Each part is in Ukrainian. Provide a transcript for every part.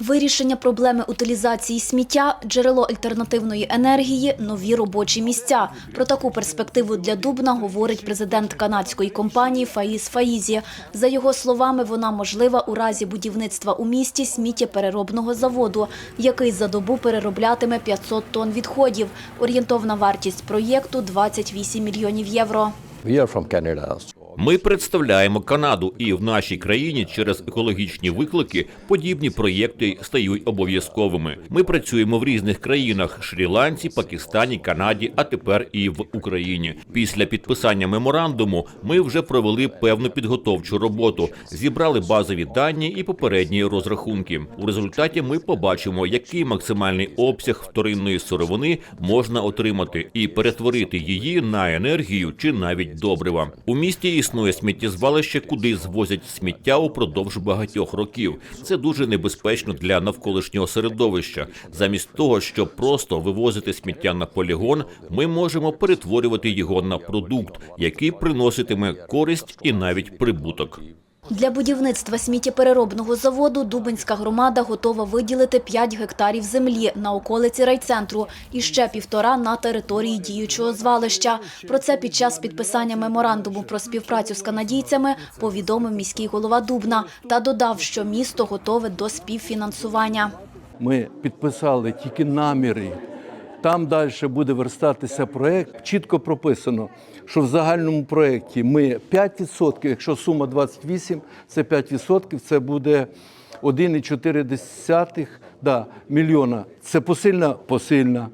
Вирішення проблеми утилізації сміття, джерело альтернативної енергії, нові робочі місця. Про таку перспективу для Дубна говорить президент канадської компанії Фаїз Фаїзі. За його словами, вона можлива у разі будівництва у місті сміттєпереробного заводу, який за добу перероблятиме 500 тонн відходів. Орієнтовна вартість проєкту – 28 мільйонів євро. Ми представляємо Канаду, і в нашій країні через екологічні виклики подібні проєкти стають обов'язковими. Ми працюємо в різних країнах: Шрі-Ланці, Пакистані, Канаді, а тепер і в Україні. Після підписання меморандуму ми вже провели певну підготовчу роботу, зібрали базові дані і попередні розрахунки. У результаті ми побачимо, який максимальний обсяг вторинної сировини можна отримати і перетворити її на енергію чи навіть добрива. У місті існує сміттєзвалище, куди звозять сміття упродовж багатьох років. Це дуже небезпечно для навколишнього середовища. Замість того, щоб просто вивозити сміття на полігон, ми можемо перетворювати його на продукт, який приноситиме користь і навіть прибуток. Для будівництва сміттєпереробного заводу Дубинська громада готова виділити 5 гектарів землі на околиці райцентру і ще півтора на території діючого звалища. Про це під час підписання меморандуму про співпрацю з канадійцями повідомив міський голова Дубна та додав, що місто готове до співфінансування. Ми підписали тільки наміри. Там далі буде верстатися проєкт. Чітко прописано, що в загальному проєкті ми 5%, якщо сума 28, це 5%, це буде 1,4 да, мільйона. Це посильна, посильна.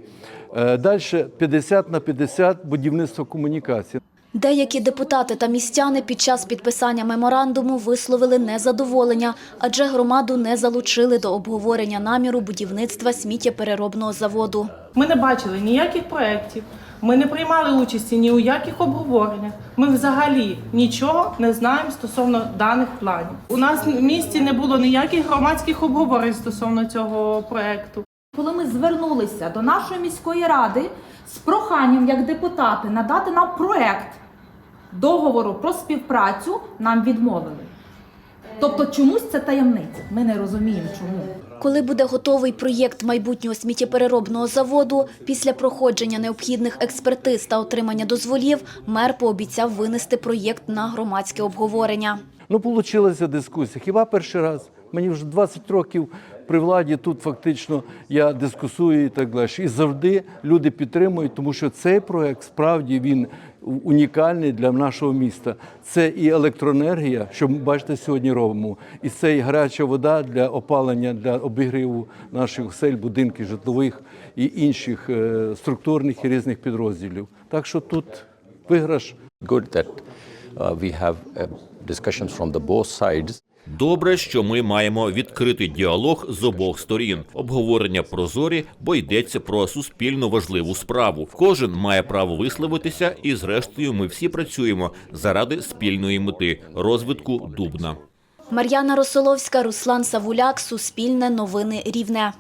Далі 50 на 50 будівництво комунікації. Деякі депутати та містяни під час підписання меморандуму висловили незадоволення, адже громаду не залучили до обговорення наміру будівництва сміттєпереробного заводу. Ми не бачили ніяких проєктів, ми не приймали участі ні у яких обговореннях. Ми взагалі нічого не знаємо стосовно даних планів. У нас в місті не було ніяких громадських обговорень стосовно цього проєкту. Коли ми звернулися до нашої міської ради з проханням як депутати надати нам проект договору про співпрацю, нам відмовили. Тобто чомусь це таємниця. Ми не розуміємо, чому. Коли буде готовий проєкт майбутнього сміттєпереробного заводу, після проходження необхідних експертиз та отримання дозволів, мер пообіцяв винести проєкт на громадське обговорення. Ну, получилася дискусія. Хіба перший раз? Мені вже 20 років при владі тут фактично я дискусую і так далі. І завжди люди підтримують, тому що цей проект справді він унікальний для нашого міста. Це і електроенергія, що ми бачите сьогодні робимо, і це і гаряча вода для опалення, для обігріву наших осель, будинків житлових і інших е, структурних і різних підрозділів. Так що тут виграш. Good that uh, we have uh, discussions from the both sides. Добре, що ми маємо відкритий діалог з обох сторін. Обговорення прозорі, бо йдеться про суспільно важливу справу. Кожен має право висловитися, і зрештою ми всі працюємо заради спільної мети розвитку Дубна. Мар'яна Росоловська, Руслан Савуляк, Суспільне новини Рівне.